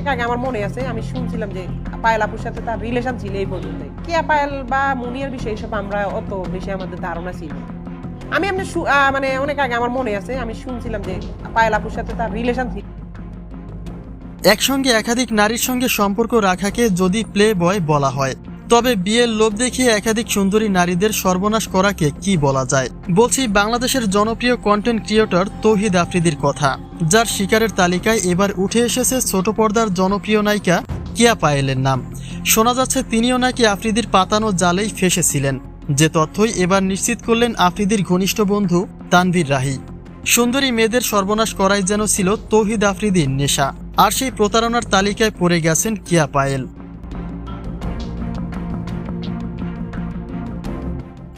অনেক আগে আমার মনে আছে, আমি শুনছিলাম যে পায়েল আপুর সাথে তার রিলেশন ছিল এই পর্যন্ত। পায়েল বা মুনিয়ার বিষয়ে এসব আমরা অত বেশি আমাদের ধারণা ছিল আমি এমনি মানে অনেক আগে আমার মনে আছে, আমি শুনছিলাম যে পায়েল আপুর সাথে তার রিলেশন ছিল। একসঙ্গে একাধিক নারীর সঙ্গে সম্পর্ক রাখাকে যদি প্লে বয় বলা হয় তবে বিয়ের লোভ দেখিয়ে একাধিক সুন্দরী নারীদের সর্বনাশ করাকে কি বলা যায়? বলছি বাংলাদেশের জনপ্রিয় কন্টেন্ট ক্রিয়েটর তৌহিদ আফ্রিদির কথা। যার শিকারের তালিকায় এবার উঠে এসেছে ছোট পর্দার জনপ্রিয় নায়িকা কিয়া পায়েলের নাম। শোনা যাচ্ছে তিনিও নাকি আফ্রিদির পাতানো জালেই ফেসেছিলেন। যে তথ্যই এবার নিশ্চিত করলেন আফ্রিদির ঘনিষ্ঠ বন্ধু তানভীর রাহি। সুন্দরী মেয়েদের সর্বনাশ করাই যেন ছিল তৌহিদ আফ্রিদির নেশা। আর সেই প্রতারণার তালিকায় পড়ে গেছেন কিয়া পায়েল।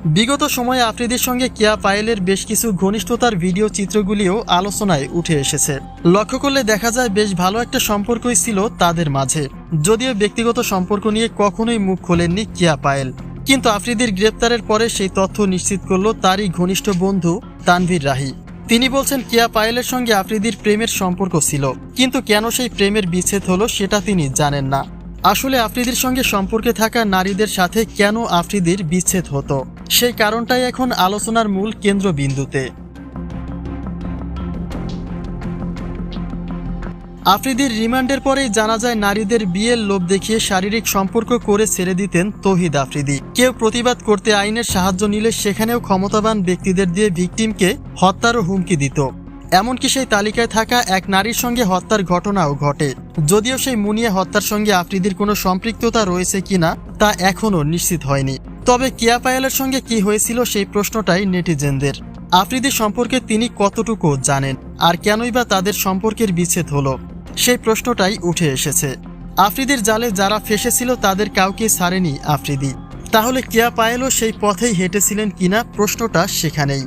বিগত সময়ে আফ্রিদির সঙ্গে কিয়া পায়েলের বেশ কিছু ঘনিষ্ঠতার ভিডিও চিত্রগুলিও আলোচনায় উঠে এসেছে। লক্ষ্য করলে দেখা যায় বেশ ভালো একটা সম্পর্কই ছিল তাদের মাঝে। যদিও ব্যক্তিগত সম্পর্ক নিয়ে কখনোই মুখ খোলেননি কিয়া পায়েল। কিন্তু আফ্রিদির গ্রেপ্তারের পরে সেই তথ্য নিশ্চিত করল তারই ঘনিষ্ঠ বন্ধু তানভীর রাহি। তিনি বলছেন, কিয়া পায়েলের সঙ্গে আফ্রিদির প্রেমের সম্পর্ক ছিল, কিন্তু কেন সেই প্রেমের বিচ্ছেদ হলো সেটা তিনি জানেন না। আসলে আফ্রিদির সঙ্গে সম্পর্কে থাকা নারীদের সাথে কেন আফ্রিদির বিচ্ছেদ হতো? সেই কারণটাই এখন আলোচনার মূল কেন্দ্রবিন্দুতে। আফ্রিদির রিমান্ডের পরেই জানা যায়, নারীদের বিয়ের লোভ দেখিয়ে শারীরিক সম্পর্ক করে ছেড়ে দিতেন তহিদ আফ্রিদি। কেউ প্রতিবাদ করতে আইনের সাহায্য নিলে সেখানেও ক্ষমতাবান ব্যক্তিদের দিয়ে ভিকটিমকে হত্যারও হুমকি দিত। এমনকি সেই তালিকায় থাকা এক নারীর সঙ্গে হত্যার ঘটনাও ঘটে। যদিও সেই মুনিয়া হত্যার সঙ্গে আফ্রিদির কোনো সম্পৃক্ততা রয়েছে কিনা, তা এখনও নিশ্চিত হয়নি। তবে কিয়া পায়েলের সঙ্গে কি হয়েছিল সেই প্রশ্নটাই নেটিজেনদের। আফ্রিদি সম্পর্কে তিনি কতটুকু জানেন, আর কেনই বা তাদের সম্পর্কের বিচ্ছেদ হলো, সেই প্রশ্নটাই উঠে এসেছে। আফ্রিদির জালে যারা ফেসেছিল তাদের কাউকে ছাড়েনি আফ্রিদি। তাহলে কিয়া পায়েলও সেই পথেই হেঁটেছিলেন কিনা প্রশ্নটা সেখানেই।